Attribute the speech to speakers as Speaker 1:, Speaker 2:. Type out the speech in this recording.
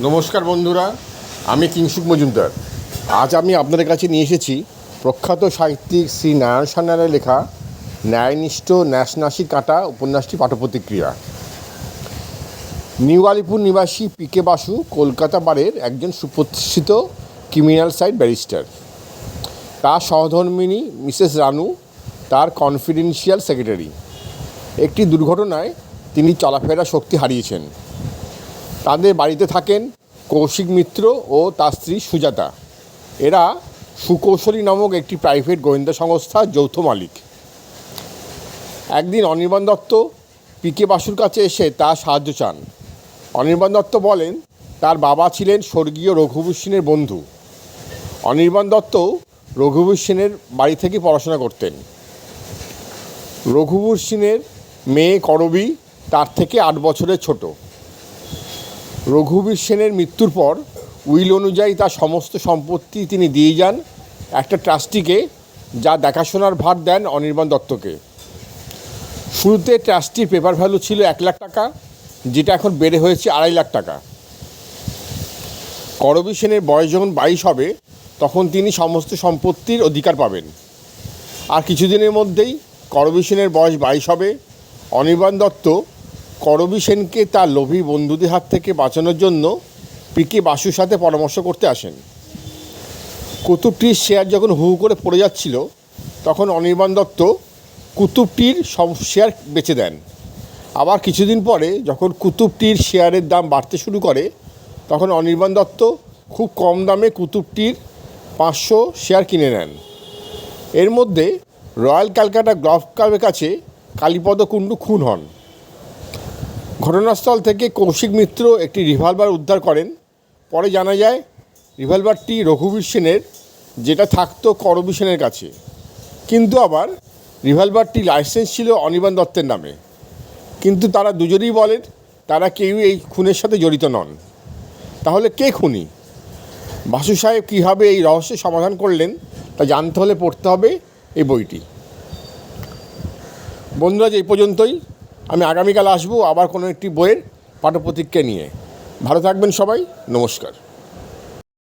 Speaker 1: নমস্কার বন্ধুরা, আমি কিংসুক মজুমদার। আজ আমি আপনাদের কাছে নিয়ে এসেছি প্রখ্যাত সাহিত্যিক শ্রী নারায়ণ সান্যালের লেখা ন্যায়নিষ্ঠ ন্যাসনাসি কাটা উপন্যাসটি পাঠপ্রতিক্রিয়া। নিউ আলিপুর নিবাসী পি কে বাসু কলকাতা বারের একজন সুপ্রতিষ্ঠিত ক্রিমিনাল সাইড ব্যারিস্টার। তার সহধর্মিনী মিসেস রানু, তার কনফিডেন্সিয়াল সেক্রেটারি। একটি দুর্ঘটনায় তিনি চলাফেরা শক্তি হারিয়েছেন। তাদের বাড়িতে থাকেন কৌশিক মিত্র ও তার স্ত্রী সুজাতা। এরা সুকৌশলী নামক একটি প্রাইভেট গোয়েন্দা সংস্থা যৌথ মালিক। একদিন অনির্বাণ দত্ত পিকে বাসুর কাছে এসে তার সাহায্য চান। অনির্বাণ দত্ত বলেন, তার বাবা ছিলেন স্বর্গীয় রঘুবীর সেনের বন্ধু। অনির্বাণ দত্ত রঘুবীর সেনের বাড়ি থেকে পড়াশোনা করতেন। রঘুবীর সেনের মেয়ে করবী তার থেকে আট বছরের ছোট। রঘুবীর সেনের মৃত্যুর পর উইল অনুযায়ী তার সমস্ত সম্পত্তি তিনি দিয়ে যান একটা ট্রাস্টিকে, যা দেখাশোনার ভার দেন অনির্বাণ দত্তকে। শুরুতে ট্রাস্টির পেপার ভ্যালু ছিল এক লাখ টাকা, যেটা এখন বেড়ে হয়েছে আড়াই লাখ টাকা। করবী সেনের বয়স যখন বাইশ হবে, তখন তিনি সমস্ত সম্পত্তির অধিকার পাবেন। আর কিছুদিনের মধ্যেই করবী সেনের বয়স বাইশ হবে, অনির্বাণ দত্ত করবী সেনকে তার লোভী বন্ধুদের হাত থেকে বাঁচানোর জন্য পিকে বাসুর সাথে পরামর্শ করতে আসেন। কুতুবটির শেয়ার যখন হু করে পড়ে যাচ্ছিল, তখন অনির্বাণ দত্ত কুতুবটির সব শেয়ার বেচে দেন। আবার কিছুদিন পরে যখন কুতুবটির শেয়ারের দাম বাড়তে শুরু করে, তখন অনির্বাণ দত্ত খুব কম দামে কুতুবটির পাঁচশো শেয়ার কিনে নেন। এর মধ্যে রয়্যাল ক্যালকাটা গল্ফ ক্লাবের কাছে কালীপদ কুণ্ডু খুন হন। ঘটনাস্থল থেকে কৌশিক মিত্র একটি রিভলভার উদ্ধার করেন। পরে জানা যায়, রিভলভারটি রঘুবীর সেনের, যেটা থাকতো করবী সেনের কাছে। কিন্তু আবার রিভলভারটি লাইসেন্স ছিল অনির্বাণ দত্তের নামে। কিন্তু তারা দুজনেই বলেন, তারা কেউই এই খুনের সাথে জড়িত নন। তাহলে কে খুনি? বাসু সাহেব কীভাবে এই রহস্যের সমাধান করলেন, তা জানতে হলে পড়তে হবে এই বইটি। বন্ধুরা, আজ এই পর্যন্তই। আমি আগামীকাল আসব আবার কোনো একটি বইয়ের পাঠ্যপ্রতিক্রিয়া নিয়ে। ভালো থাকবেন সবাই নমস্কার।